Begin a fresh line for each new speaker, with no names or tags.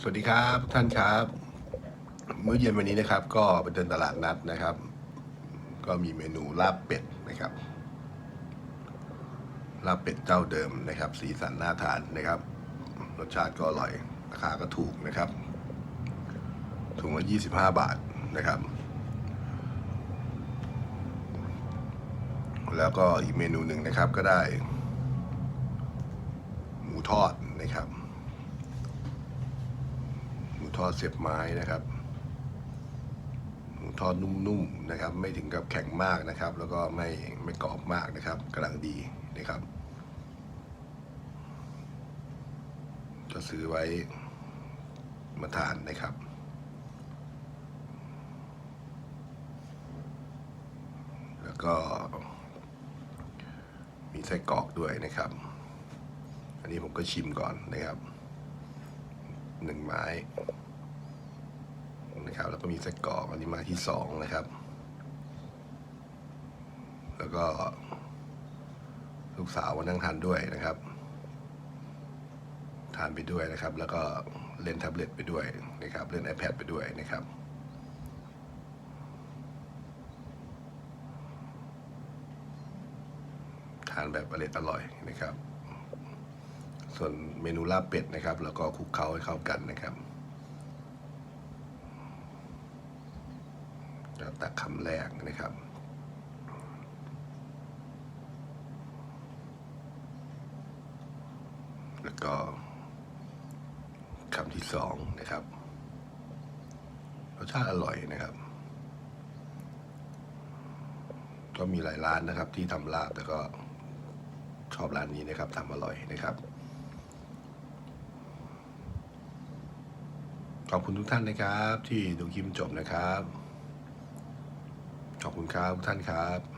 สวัสดีครับทุกท่านครับ มื้อเย็นวันนี้นะครับ ก็ไปเดินตลาดนัดนะครับ ก็มีเมนูลาบเป็ดนะครับ ลาบเป็ดเจ้าเดิมนะครับ สีสันน่าทานนะครับ รสชาติก็อร่อย ราคาก็ถูกนะครับถุงละ25บาทนะครับ แล้วก็อีกเมนูหนึ่งนะครับก็ได้ หมูทอดนะครับ ทอดเสียบไม้นะครับหมูทอดนุ่มๆนะครับ ไม่ถึงกับแข็งมากนะครับ แล้วก็ไม่ไม่กรอบมากนะครับกำลังดีนะครับก็ซื้อไว้มาทานนะครับแล้วก็มีไส้กรอกด้วยนะครับ อันนี้ผมก็ชิมก่อนนะครับหนึ่งไม้ นะครับ แล้วก็มีไส้กรอกอันนี้ม้ที่สองนะครับ แล้วก็ลูกสาวมานั่งทานด้วยนะครับ ทานไปด้วยนะครับ แล้วก็เล่นแท็บเล็ตไปด้วยนะครับ เล่น iPad ไปด้วยนะครับทานแบบอร่อยอร่อยนะครับ ส่วนเมนูลาบเป็ดนะครับ แล้วก็คลุกเคล้าให้เข้ากันนะครับแล้ว ตักคำแรกนะครับแล้วก็คำที่สองนะครับรสชาติอร่อยนะครับ ก็มีหลายร้านนะครับ ที่ทำลาบแต่ก็ชอบร้านนี้นะครับทำอร่อยนะครับ ขอบคุณทุกท่านนะครับ ที่ดูคลิปจบนะครับ ขอบคุณครับทุกท่านครับ